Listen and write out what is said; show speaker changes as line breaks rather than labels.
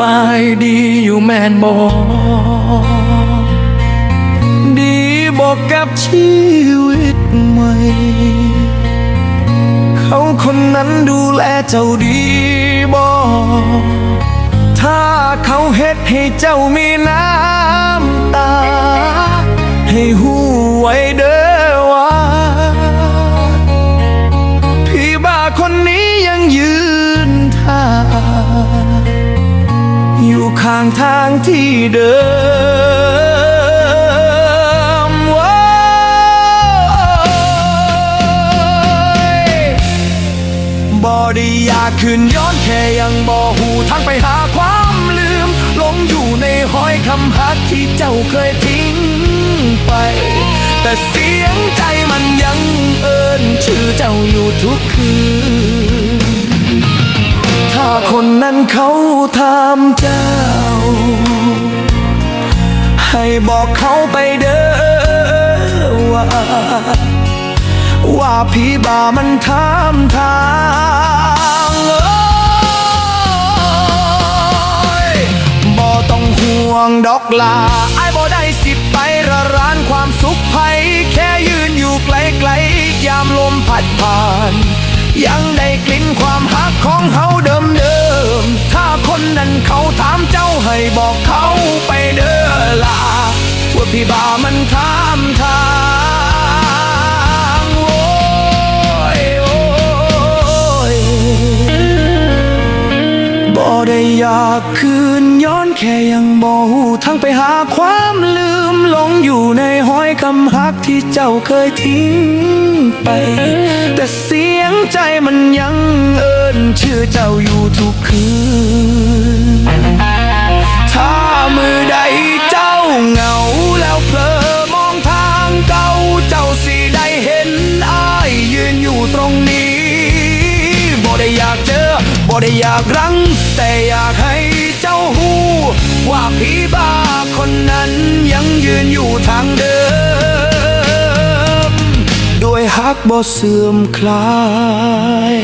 บายดีอยู่แม่นบอกดีบอกกับชีวิตใหม่ เขาคนนั้นดูแลเจ้าดีบอกถ้าเขาเฮ็ดให้เจ้ามีน้ำตา ให้หูไว้เด้อ ห่างทางที่เดิมว้าบ่ได้อยากคืนย้อนแค่ยังบ่หูทางไปหาความลืมหลงอยู่ในห้อยคำฮักที่เจ้าเคยทิ้งไป แต่เสียงใจมันยังเอินชื่อเจ้าอยู่ทุกคืน ถ้าคนนั้นเขาถามเจ้า ให้บอกเขาไปเด้อว่า ว่าพี่บ่ามันถามทางเอ้ยบ่ต้องห่วงดอกลาไอ้บ่ได้สิบไประรานความสุขภัยแค่ยืนอยู่ไกลๆยามลมพัดผ่าน ยังได้กลิ่นความฮักของเฮาเดิมเดิมๆถ้าคนนั้นเขาถามเจ้าให้บอกเขาไปเด พี่บ่ามันถามทางโอ้ยโอ้ยบ่ได้อยากคืนย้อนแค่ยังบ่หูทางไปหาความลืมหลงอยู่ในห้อยคำฮักที่เจ้าเคยทิ้งไป แต่เสียงใจมันยังเอินชื่อเจ้าอยู่ทุกคืน ได้อยากเจอบ่ได้อยากรังแต่อยากให้เจ้าหูว่าผีบ้าคนนั้นยังยืนอยู่ทางเดิม ด้วยฮักบ่เสื่อมคลาย